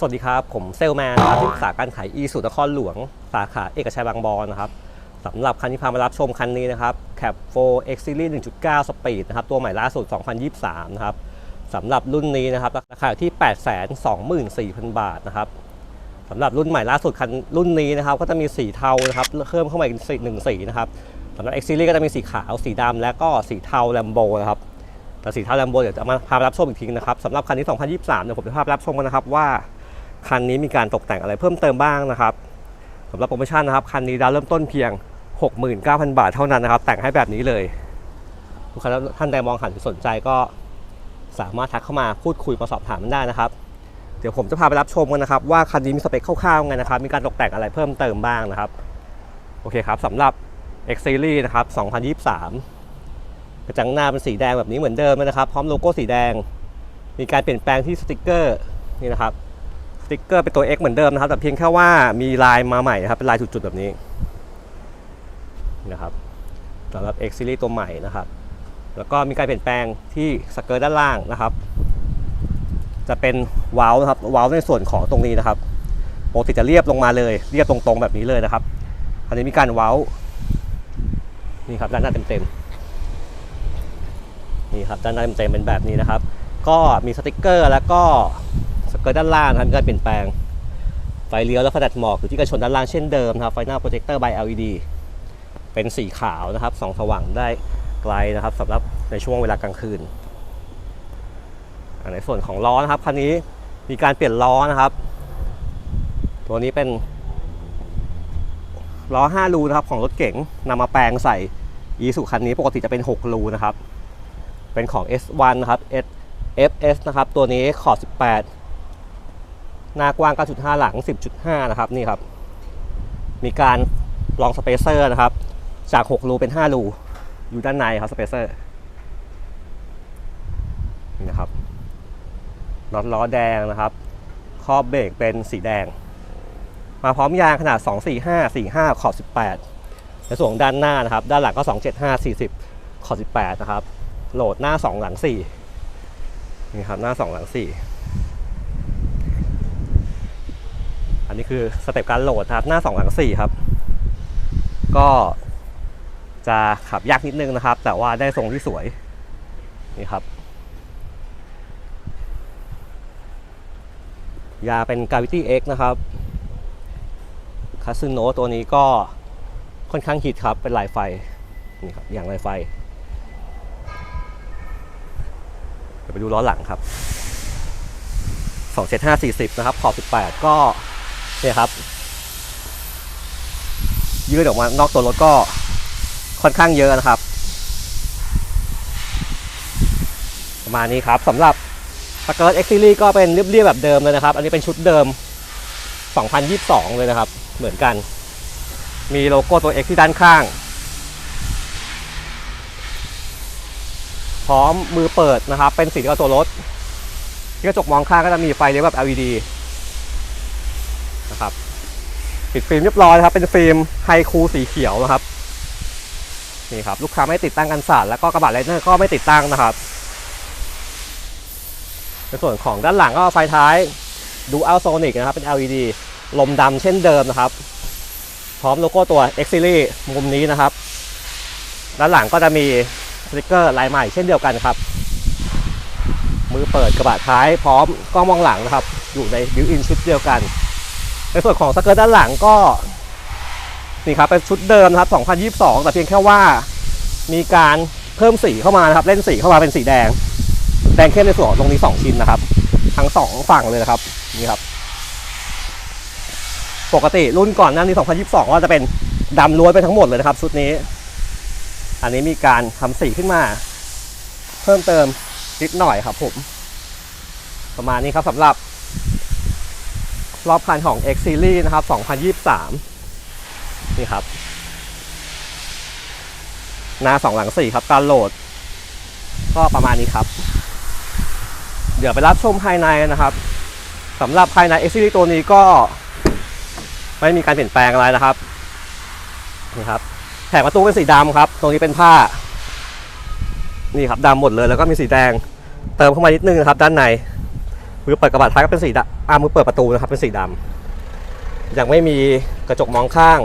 สวัสดีครับ ผมเซลแมนนะครับที่ปรึกษาการขายอีสุนครหลวง สาขาเอกชัยบางบอนนะครับสำหรับคันที่พามารับชมคันนี้นะครับ Cap 4 X Series 1.9 Speed นะครับ ตัวใหม่ล่าสุด 2023 นะครับสำหรับรุ่นนี้นะครับ ราคาอยู่ที่ 824,000 บาทนะครับสำหรับรุ่นใหม่ล่าสุดคันรุ่นนี้นะครับ ก็จะมีสีเทานะครับเพิ่มเข้ามาอีกหนึ่งสีนะครับสำหรับ X Series ก็จะมีสีขาวสีดำและก็สีเทาแลมโบนะครับแต่สีเทาแลมโบเดี๋ยวจะมาพารับชมอีกทีนะครับสำหรับคันนี้ 2023 เดี๋ยวผมจะพารับชมกันนะครับว่า คันนี้มีการตกแต่งอะไรเพิ่มเติมบ้างนะครับสำหรับโปรโมชั่นนะครับคันนี้ดาวเริ่มต้นเพียง 69,000 บาทเท่านั้นนะครับ แต่งให้แบบนี้เลยลูกค้าท่านใดมองหันสนใจก็สามารถทักเข้ามาพูดคุยมาสอบถามมันได้นะครับ เดี๋ยวผมจะพาไปรับชมกันนะครับ ว่าคันนี้มีสเปคคร่าวๆไงนะครับ มีการตกแต่งอะไรเพิ่มเติมบ้างนะครับ โอเคครับสำหรับ X Series นะครับ 2023 กระจังหน้าเป็นสีแดงแบบนี้เหมือนเดิมนะครับ พร้อมโลโก้สีแดง มีการเปลี่ยนแปลงที่สติกเกอร์นี่นะครับ ติ๊กเกอร์เป็นตัว X เหมือนเดิมนะครับ แต่เพียงแค่ว่ามีลายมาใหม่นะครับเป็นลายจุดๆแบบนี้นะครับสำหรับ X Series ตัวใหม่นะครับ แล้วก็มีการเปลี่ยนแปลงที่สเกิร์ตด้านล่างนะครับ จะเป็นวาล์วนะครับวาล์วในส่วนของตรงนี้นะครับปกติจะเรียบลงมาเลย เรียบตรงๆแบบนี้เลยนะครับอันนี้มีการวาล์วนี่ครับด้านหน้าเต็มๆนี่ครับด้านหน้าเต็มๆเป็นแบบนี้นะครับ ก็มีสติกเกอร์แล้วก็ เกิร์ตด้านล่างนะครับมีการเปลี่ยนแปลง ไฟเลี้ยวและไฟดัดหมอกอยู่ที่กระชนด้านล่างเช่นเดิมนะครับไฟหน้าโปรเจคเตอร์ by LED เป็นสีขาวนะครับส่องสว่างได้ไกลนะครับสำหรับในช่วงเวลากลางคืน ในส่วนของล้อนะครับคันนี้มีการเปลี่ยนล้อนะครับ ตัวนี้เป็นล้อ 5 รูนะครับของรถเก๋งนำมาแปลงใส่อีสุคันนี้ปกติจะเป็น 6 รูนะครับ เป็นของ S1 นะครับ S FS นะครับ ตัวนี้ขอบ18 หน้ากว้าง 9.5 หลัง 10.5 นะครับนี่ครับ มีการลองสเปเซอร์นะครับ จาก 6 รูเป็น 5 รู อยู่ด้านในครับสเปเซอร์นี่นะครับน็อตล้อแดงนะครับครอบเบรกเป็นสีแดง มาพร้อมยางขนาด 245 45 ขอบ 18 ในส่วนของด้านหน้านะครับ ด้านหลังก็ 275 40 ขอบ 18 นะครับ โหลดหน้า 2 หลัง 4 นี่ครับ หน้า 2 หลัง 4 อันนี้คือสเต็ปการโหลดนะครับ หน้า 2 หลัง 4 ครับ ก็จะขับยากนิดนึงนะครับ แต่ว่าได้ทรงที่สวย นี่ครับ ยาเป็น Gravity X นะครับคาซึโนตัวนี้ก็ค่อนข้างฮิตครับ เป็นลายไฟ นี่ครับ อย่างลายไฟเดี๋ยวไปดูล้อหลังครับ 275 40 นะครับ ขอบ 18 ก็ เนี่ยครับ ยืดออกมานอกตัวรถก็ค่อนข้างเยอะนะครับ ประมาณนี้ครับสำหรับสเกิร์ต X Series ก็เป็นเรียบๆแบบเดิมเลยนะครับ อันนี้เป็นชุดเดิม 2022 เลยนะครับ เหมือนกัน มีโลโก้ตัว X ที่ด้านข้าง พร้อมมือเปิดนะครับ เป็นสีกับตัวรถ ที่กระจกมองข้างก็จะมีไฟเลี้ยวแบบ LED นะครับติดฟิล์มเรียบร้อยนะครับ เป็นฟิล์มไฮคูสีเขียวนะครับ นี่ครับ ลูกค้าไม่ติดตั้งกันสาดแล้วก็กระบะไลเนอร์ก็ไม่ติดตั้งนะครับ ในส่วนของด้านหลังก็ไฟท้ายดูอัลโซนิกนะครับ เป็น LED ลมดำเช่นเดิมนะครับ พร้อมโลโก้ตัว X Series มุมนี้นะครับ ด้านหลังก็จะมีสติกเกอร์ลายใหม่เช่นเดียวกันครับ มือเปิดกระบะท้ายพร้อมกล้องมองหลังนะครับ อยู่ในบิวอินชุดเดียวกัน ส่วนของสเกิร์ตด้านหลังก็นี่ครับเป็นชุดเดิมนะครับ 2022 แต่เพียงแค่ว่ามีการเพิ่มสีเข้ามานะครับ เล่นสีเข้ามาเป็นสีแดง แดงเข้มในส่วนของตรงนี้ 2 ชิ้นนะครับ ทั้ง 2 ฝั่งเลยนะครับ นี่ครับ ปกติรุ่นก่อนหน้านี้ 2022 ก็จะเป็นดำล้วนไปทั้งหมดเลยนะครับ ชุดนี้ อันนี้มีการทำสีขึ้นมา เพิ่มเติมนิดหน่อยครับผม ประมาณนี้ครับสำหรับ รอบคันของ X Series นะครับ 2023 นี่ครับ หน้า 2 หลัง 4 ครับ การโหลด ก็ประมาณนี้ครับ เดี๋ยวไปรับชมภายในนะครับสำหรับภายใน X Series ตัวนี้ก็ ไม่มีการเปลี่ยนแปลงอะไรนะครับ นี่ครับแผงประตูเป็นสีดำครับ ตรงนี้เป็นผ้า นี่ครับดำหมดเลยแล้วก็มีสีแดง เติมเข้ามานิดนึงนะครับ ด้านใน มือเปิดกระบะท้ายก็เป็นสีดำอ่ามือเปิดประตูนะครับเป็นสีดำยังไม่มีกระจกมองข้าง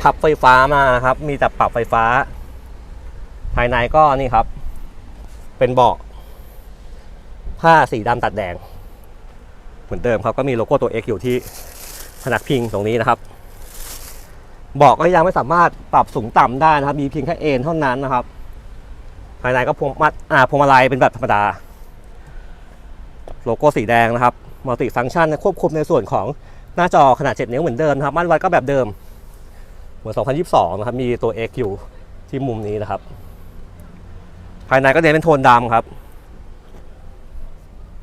พับไฟฟ้ามาครับ มีแต่ปรับไฟฟ้า ภายในก็นี่ครับ เป็นเบาะผ้าสีดำตัดแดง เหมือนเดิมครับก็มีโลโก้ตัว X อยู่ที่พนักพิงตรงนี้นะครับเบาะก็ยังไม่สามารถปรับสูงต่ำได้นะครับ มีเพียงแค่เอนเท่านั้นนะครับ ภายในก็พวงมัดอ่าพวงมาลัยเป็นแบบธรรมดา โลโก้สีแดงนะครับมัลติฟังก์ชันควบคุมในส่วนของหน้าจอขนาด 7 นิ้วเหมือนเดิมครับมาตรวัดก็แบบเดิม เหมือน 2022 นะครับ มีตัว X อยู่ที่มุมนี้นะครับ ภายในก็เน้นเป็นโทนดำครับ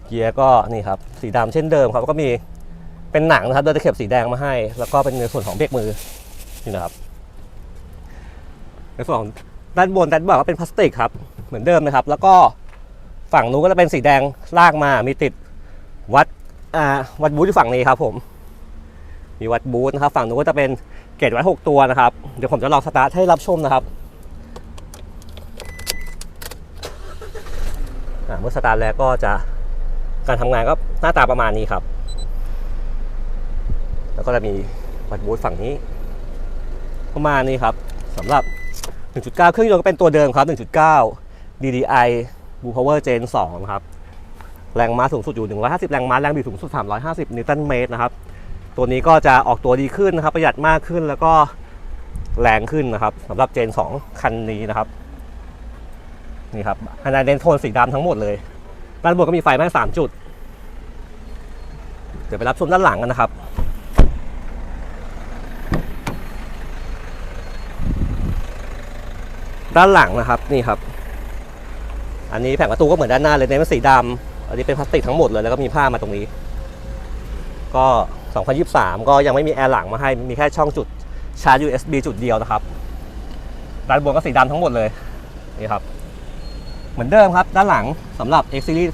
เกียร์ก็นี่ครับ สีดำเช่นเดิมครับแล้วก็มีเป็นหนังนะครับโดยตะเข็บสีแดงมาให้ แล้วก็เป็นในส่วนของเบรกมือนี่นะครับ ในส่วนของด้านบนด้านบนก็เป็นพลาสติกครับ เหมือนเดิมนะครับ แล้วก็ ฝั่งนู้นก็จะเป็นสีแดงลากมา มีติดวัดอ่าวัดบูธอยู่ฝั่งนี้ครับ ผม มีวัดบูธนะครับ ฝั่งนู้นก็จะเป็นเกจวัดหกตัวนะครับ เดี๋ยวผมจะลองสตาร์ทให้รับชมนะครับเมื่อสตาร์ทแล้วก็จะการทำงานก็หน้าตาประมาณนี้ครับ แล้วก็จะมีวัดบูธฝั่งนี้ ประมาณนี้ครับสำหรับ 1.9 เครื่องยนต์ก็เป็นตัวเดิมครับ 1.9 DDI Blue Power Gen 2ครับแรงม้าสูงสุดอยู่ 150 แรงม้าแรงบิดสูงสุด 350 นิวตันเมตรนะครับ ตัวนี้ก็จะออกตัวดีขึ้นนะครับ ประหยัดมากขึ้นแล้วก็แรงขึ้นนะครับสำหรับ Gen 2คันนี้นะครับ นี่ครับภายในเน้นโทนสีดำทั้งหมดเลย ด้านบนก็มีไฟแม่ง3จุด เดี๋ยวไปรับชมด้านหลังกันนะครับด้านหลังนะครับนี่ครับ อันนี้แผงประตูก็เหมือนด้านหน้าเลยเน้นเป็นสีดำอันนี้เป็นพลาสติกทั้งหมดเลยแล้วก็มีผ้ามาตรงนี้ ก็ 2023 ก็ยังไม่มีแอร์หลังมาให้มีแค่ช่องจุดชาร์จ USB จุดเดียวนะครับด้านบนก็สีดำทั้งหมดเลยนี่ครับเหมือนเดิมครับ ด้านหลังสำหรับ X Series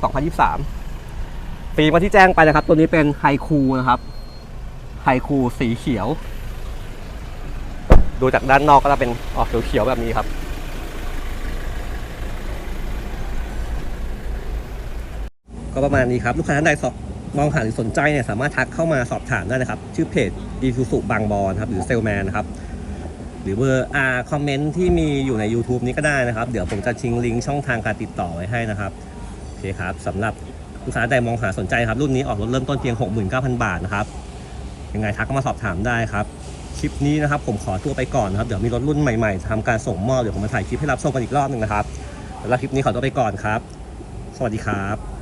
2023ปีมาที่แจ้งไปนะครับ ตัวนี้เป็นไฮคูนะครับไฮคูสีเขียว ดูจากด้านนอกก็จะเป็นออกเขียวๆแบบนี้ครับ ก็ประมาณนี้ครับ ลูกค้าท่านใดสอบมองหาหรือสนใจเนี่ยสามารถทักเข้ามาสอบถามได้นะครับ ชื่อเพจ e s u s u บางบอนครับหรือเซลแมนนะครับหรือเบอร์อาคอมเมนต์ที่มีอยู่ใน YouTube นี้ก็ได้นะครับ เดี๋ยวผมจะทิ้งลิงก์ช่องทางการติดต่อไว้ให้นะครับโอเคครับสำหรับลูกค้าใดมองหาสนใจครับ รุ่นนี้ออกรถเริ่มต้นเพียง 69,000 บาทนะครับยังไงทักเข้ามาสอบถามได้ครับคลิปนี้นะครับผมขอตัวไปก่อนนะครับเดี๋ยวมีรถรุ่นใหม่ๆทำการส่งมอบเดี๋ยวผมมาถ่ายคลิปให้รับชมกันอีกรอบหนึ่งนะครับสำหรับคลิปนี้ขอตัวไปก่อนครับ สวัสดีครับ